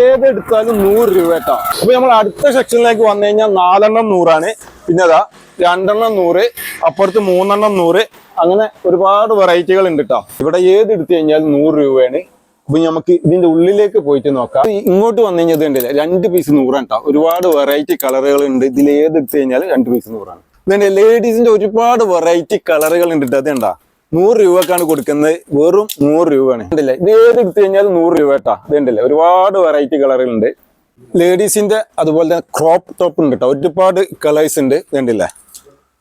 ഏതെടുത്താലും നൂറ് രൂപ കേട്ടോ അപ്പൊ നമ്മൾ അടുത്ത സെക്ഷനിലേക്ക് വന്നു കഴിഞ്ഞാൽ നാലെണ്ണം നൂറാണ്. പിന്നെ അതാ രണ്ടെണ്ണം നൂറ് അപ്പുറത്ത് മൂന്നെണ്ണം നൂറ് അങ്ങനെ ഒരുപാട് വെറൈറ്റികൾ ഉണ്ട് കേട്ടോ ഇവിടെ ഏത് എടുത്തു കഴിഞ്ഞാൽ നൂറ് രൂപയാണ്. അപ്പൊ നമുക്ക് ഇതിന്റെ ഉള്ളിലേക്ക് പോയിട്ട് നോക്കാം. ഇങ്ങോട്ട് വന്നു കഴിഞ്ഞാൽ ഇത് ഉണ്ടല്ലേ രണ്ട് പീസ് നൂറാണ് കേട്ടോ ഒരുപാട് വെറൈറ്റി കളറുകൾ ഉണ്ട്. ഇതിൽ ഏത് എടുത്തു കഴിഞ്ഞാൽ രണ്ട് പീസ് നൂറാണ്. ഇതുണ്ട് ലേഡീസിന്റെ ഒരുപാട് വെറൈറ്റി കളറുകൾ ഉണ്ട് കേട്ടോ അതുണ്ടാ നൂറ് രൂപക്കാണ് കൊടുക്കുന്നത്. വെറും നൂറ് രൂപയാണ്. ഉണ്ടല്ലേ ഇത് ഏത് എടുത്തു കഴിഞ്ഞാൽ നൂറ് രൂപ കേട്ടാ. ഇതുണ്ടല്ലേ ഒരുപാട് വെറൈറ്റി കളറുകളുണ്ട് ലേഡീസിന്റെ അതുപോലെ തന്നെ ക്രോപ്പ് ടോപ്പ് ഉണ്ട് കേട്ടോ. ഒരുപാട് കളേഴ്സ് ഉണ്ട്. ഇതുണ്ടല്ലേ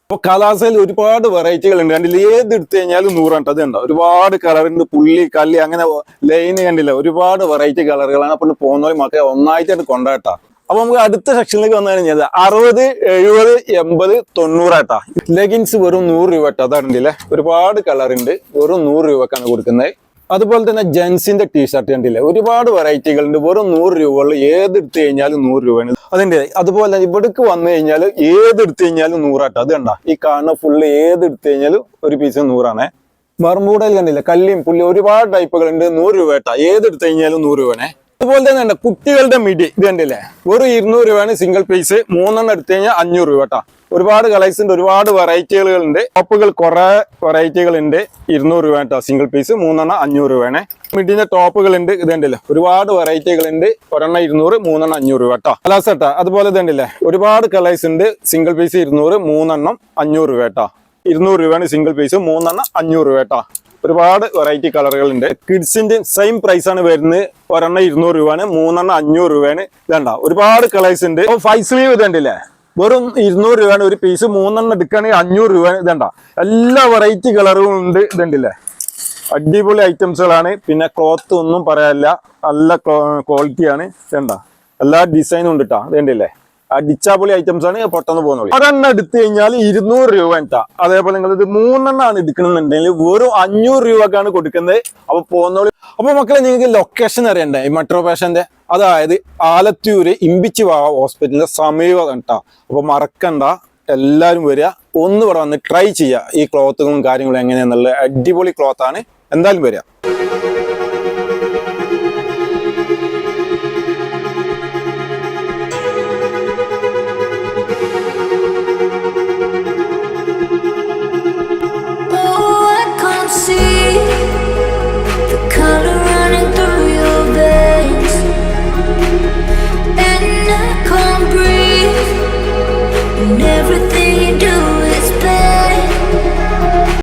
അപ്പൊ കലാസയിൽ ഒരുപാട് വെറൈറ്റികൾ ഉണ്ട്. കണ്ടില്ല? ഏത് എടുത്തു കഴിഞ്ഞാലും നൂറാണ് അത് ഉണ്ടോ ഒരുപാട് കളറുണ്ട് പുള്ളി കല്ലി അങ്ങനെ ലൈന് കണ്ടില്ല? ഒരുപാട് വെറൈറ്റി കളറുകളാണ് അപ്പോൾ പോകുന്നവർ മാത്രമേ ഒന്നായിട്ട് കൊണ്ടാട്ടാ അപ്പൊ നമുക്ക് അടുത്ത സെക്ഷനിലേക്ക് വന്നു കഴിഞ്ഞാൽ അറുപത് എഴുപത് എൺപത് തൊണ്ണൂറാട്ടാ ലെഗിൻസ് വെറും നൂറ് രൂപ കേട്ടോ അതാണ്ടില്ലേ ഒരുപാട് കളർ ഉണ്ട്. വെറും നൂറ് രൂപക്കാണ് കൊടുക്കുന്നത്. അതുപോലെ തന്നെ ജെൻസിന്റെ ടീഷർട്ട് കണ്ടില്ലേ? ഒരുപാട് വെറൈറ്റികൾ ഉണ്ട് വെറും നൂറ് രൂപകളിൽ ഏത് എടുത്തു കഴിഞ്ഞാലും നൂറ് രൂപയാണ്. അതിന്റെ അതുപോലെ ഇവിടേക്ക് വന്നു കഴിഞ്ഞാൽ ഏത് എടുത്തു കഴിഞ്ഞാലും നൂറാട്ടോ. അത് കണ്ട? ഈ കാണുന്ന ഫുള്ള് ഏത് എടുത്തു കഴിഞ്ഞാലും ഒരു പീസ് നൂറാണേ. മർമൂടയിൽ കണ്ടില്ല? കല്ലിയും പുല്ലും ഒരുപാട് ടൈപ്പുകൾ ഉണ്ട് നൂറ് രൂപ ഏട്ടാ ഏത് എടുത്തു കഴിഞ്ഞാലും നൂറ് രൂപയാണേ. അതുപോലെ തന്നെ ഉണ്ട് കുട്ടികളുടെ മിഡി ഇത് കണ്ടില്ലേ? വെറും ഇരുന്നൂറ് രൂപയാണ് സിംഗിൾ പീസ് മൂന്നെണ്ണം എടുത്തു കഴിഞ്ഞാൽ അഞ്ഞൂറ് രൂപ കേട്ടോ. ഒരുപാട് കളേഴ്സ് ഉണ്ട് ഒരുപാട് വെറൈറ്റികൾ ഉണ്ട് ടോപ്പുകൾ കുറെ വെറൈറ്റികൾ ഉണ്ട് ഇരുന്നൂറ് രൂപ കേട്ടോ സിംഗിൾ പീസ് മൂന്നെണ്ണം അഞ്ഞൂറ് രൂപയാണ്. മിഡിന്റെ ടോപ്പുകൾ ഉണ്ട് ഇത് കണ്ടില്ലേ? ഒരുപാട് വെറൈറ്റികൾ ഉണ്ട് ഒരെണ്ണം ഇരുന്നൂറ് മൂന്നെണ്ണം അഞ്ഞൂറ് രൂപ കേട്ടോ. അലാസ് കേട്ടോ അതുപോലെ കണ്ടില്ലേ? ഒരുപാട് കളേഴ്സ് ഉണ്ട്. സിംഗിൾ പീസ് ഇരുന്നൂറ് മൂന്നെണ്ണം അഞ്ഞൂറ് രൂപ കേട്ടോ. ഇരുന്നൂറ് രൂപയാണ് സിംഗിൾ പീസ് മൂന്നെണ്ണം അഞ്ഞൂറ് രൂപ കേട്ടോ. ഒരുപാട് വെറൈറ്റി കളറുകളുണ്ട്. കിഡ്സിന്റെ സെയിം പ്രൈസ് ആണ് വരുന്നത്. ഒരെണ്ണം ഇരുന്നൂറ് രൂപയാണ് മൂന്നെണ്ണം അഞ്ഞൂറ് രൂപയാണ്. ഇതണ്ട? ഒരുപാട് കളേഴ്സ് ഉണ്ട്. ഫൈവ് സ്ലീവ് ഇതുണ്ടല്ലേ? വെറും ഇരുന്നൂറ് രൂപയാണ് ഒരു പീസ് മൂന്നെണ്ണം എടുക്കുകയാണെങ്കിൽ അഞ്ഞൂറ് രൂപ ഇതണ്ട? എല്ലാ വെറൈറ്റി കളറുകളും ഉണ്ട് ഇതുണ്ടല്ലേ? അടിപൊളി ഐറ്റംസുകളാണ് പിന്നെ ക്ലോത്ത് ഒന്നും പറയാനില്ല. നല്ല ക്വാളിറ്റിയാണ് ഇതണ്ട? എല്ലാ ഡിസൈനും ഉണ്ട് കേട്ടോ ഇതുണ്ടല്ലേ? അടിച്ചാപൊളി ഐറ്റംസ് ആണ് പെട്ടെന്ന് പോകുന്നുള്ളൂ ഒരെണ്ണം എടുത്തു കഴിഞ്ഞാൽ ഇരുന്നൂറ് രൂപ എന്താ അതേപോലെ നിങ്ങൾ ഇത് മൂന്നെണ്ണമാണ് എടുക്കണമെന്നുണ്ടെങ്കിൽ വെറും അഞ്ഞൂറ് രൂപക്കാണ് കൊടുക്കുന്നത്. അപ്പൊ പോകുന്നോളൂ അപ്പൊ മക്കളെ നിങ്ങൾക്ക് ലൊക്കേഷൻ അറിയണ്ടേ? ഈ മെട്രോ പേഷന്റെ അതായത് ആലത്തൂര് ഇമ്പിച്ചു വാ ഹോസ്പിറ്റലിന്റെ സമീപം കേട്ടാ. അപ്പൊ മറക്കണ്ട. എല്ലാവരും വരിക. ഒന്ന് ഇവിടെ വന്ന് ട്രൈ ചെയ്യുക. ഈ ക്ലോത്തുകളും കാര്യങ്ങളും എങ്ങനെയാന്നുള്ള അടിപൊളി ക്ലോത്താണ് എന്തായാലും വരിക.